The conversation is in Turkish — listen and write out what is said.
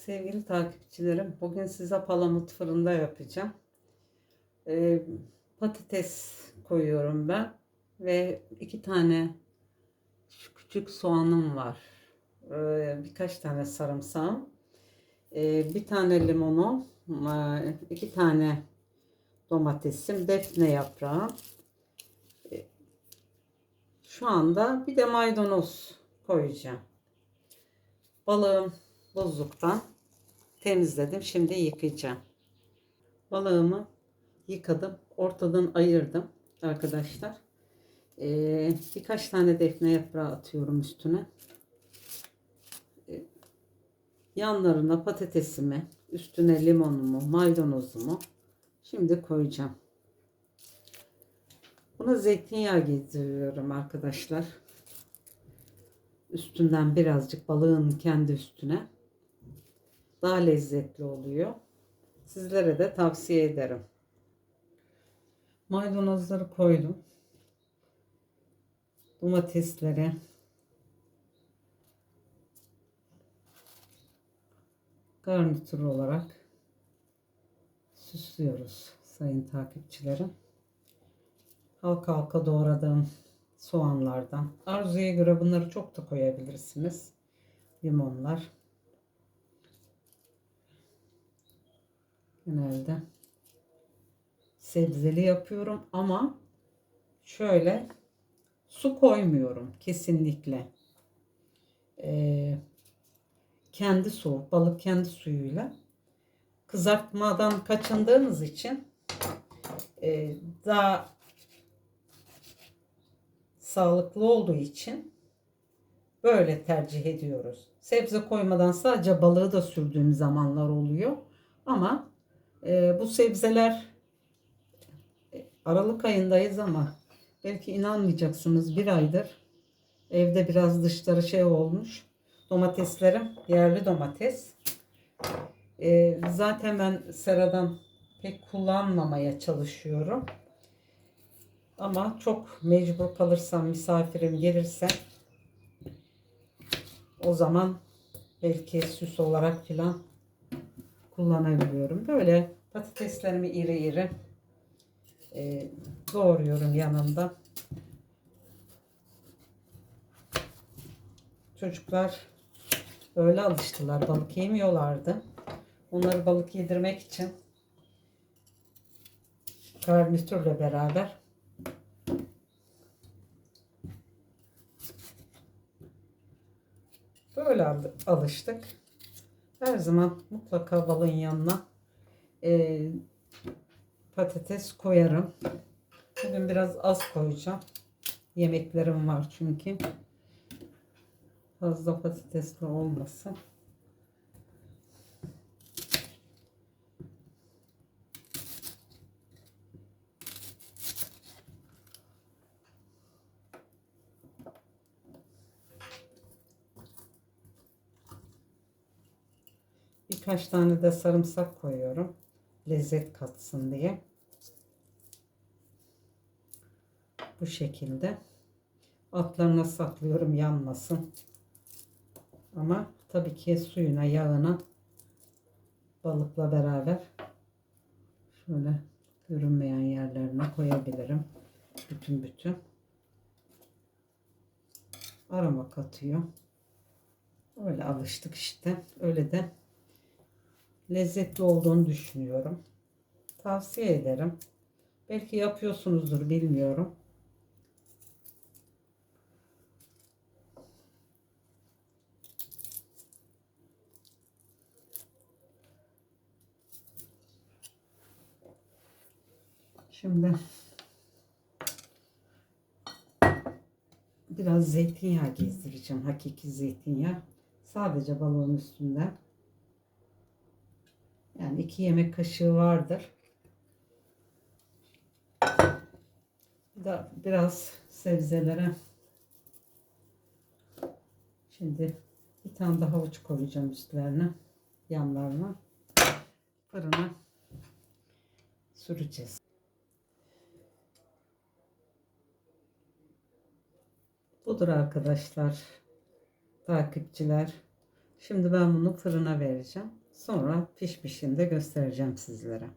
Sevgili takipçilerim, bugün size palamut fırında yapacağım. Ee, patates koyuyorum ben ve iki tane şu küçük soğanım var. Ee, birkaç tane sarımsağım, ee, bir tane limonum, ee, iki tane domatesim, defne yaprağı. Ee, Şu anda bir de maydanoz koyacağım. Balığım buzluktan temizledim. Şimdi yıkayacağım. Balığımı yıkadım. Ortadan ayırdım arkadaşlar. Ee, birkaç tane defne yaprağı atıyorum üstüne. Ee, yanlarına patatesimi, üstüne limonumu, maydanozumu şimdi koyacağım. Buna zeytinyağı gezdiriyorum arkadaşlar. Üstünden birazcık balığın kendi üstüne daha lezzetli oluyor. Sizlere de tavsiye ederim. Maydanozları koydum. Domatesleri garnitür olarak süslüyoruz sayın takipçilerim. Halka halka doğradığım soğanlardan. Arzuya göre bunları çok da koyabilirsiniz. Limonlar. Genelde sebzeli yapıyorum ama şöyle su koymuyorum kesinlikle. Ee, kendi su, balık kendi suyuyla kızartmadan kaçındığınız için e, daha sağlıklı olduğu için böyle tercih ediyoruz. Sebze koymadan sadece balığı da sürdüğüm zamanlar oluyor. Ama e, bu sebzeler e, Aralık ayındayız ama belki inanmayacaksınız bir aydır evde biraz dışları şey olmuş. Domateslerim yerli domates. E, zaten ben seradan pek kullanmamaya çalışıyorum. Ama çok mecbur kalırsam misafirim gelirse o zaman belki süs olarak filan kullanabiliyorum. Böyle patateslerimi iri iri e, doğruyorum yanında. Çocuklar öyle alıştılar. Balık yemiyorlardı. Onları balık yedirmek için garnitürle beraber Böyle al- alıştık. Her zaman mutlaka balın yanına e, patates koyarım. Bugün biraz az koyacağım. Yemeklerim var çünkü. Fazla patatesli olmasın. Birkaç tane de sarımsak koyuyorum. Lezzet katsın diye. Bu şekilde. Altlarına saklıyorum yanmasın. Ama tabii ki suyuna, yağına balıkla beraber şöyle görünmeyen yerlerine koyabilirim. Bütün bütün. Aroma katıyor. Öyle alıştık işte. Öyle de lezzetli olduğunu düşünüyorum. Tavsiye ederim. Belki yapıyorsunuzdur bilmiyorum. Şimdi biraz zeytinyağı gezdireceğim. Hakiki zeytinyağı. Sadece balığın üstünden. Yani iki yemek kaşığı vardır. Bir de biraz sebzelere. Şimdi bir tane daha havuç koyacağım üstlerine. Yanlarına. Fırına süreceğiz. Budur arkadaşlar. Takipçiler. Şimdi ben bunu fırına vereceğim. Sonra pişmişini de göstereceğim sizlere.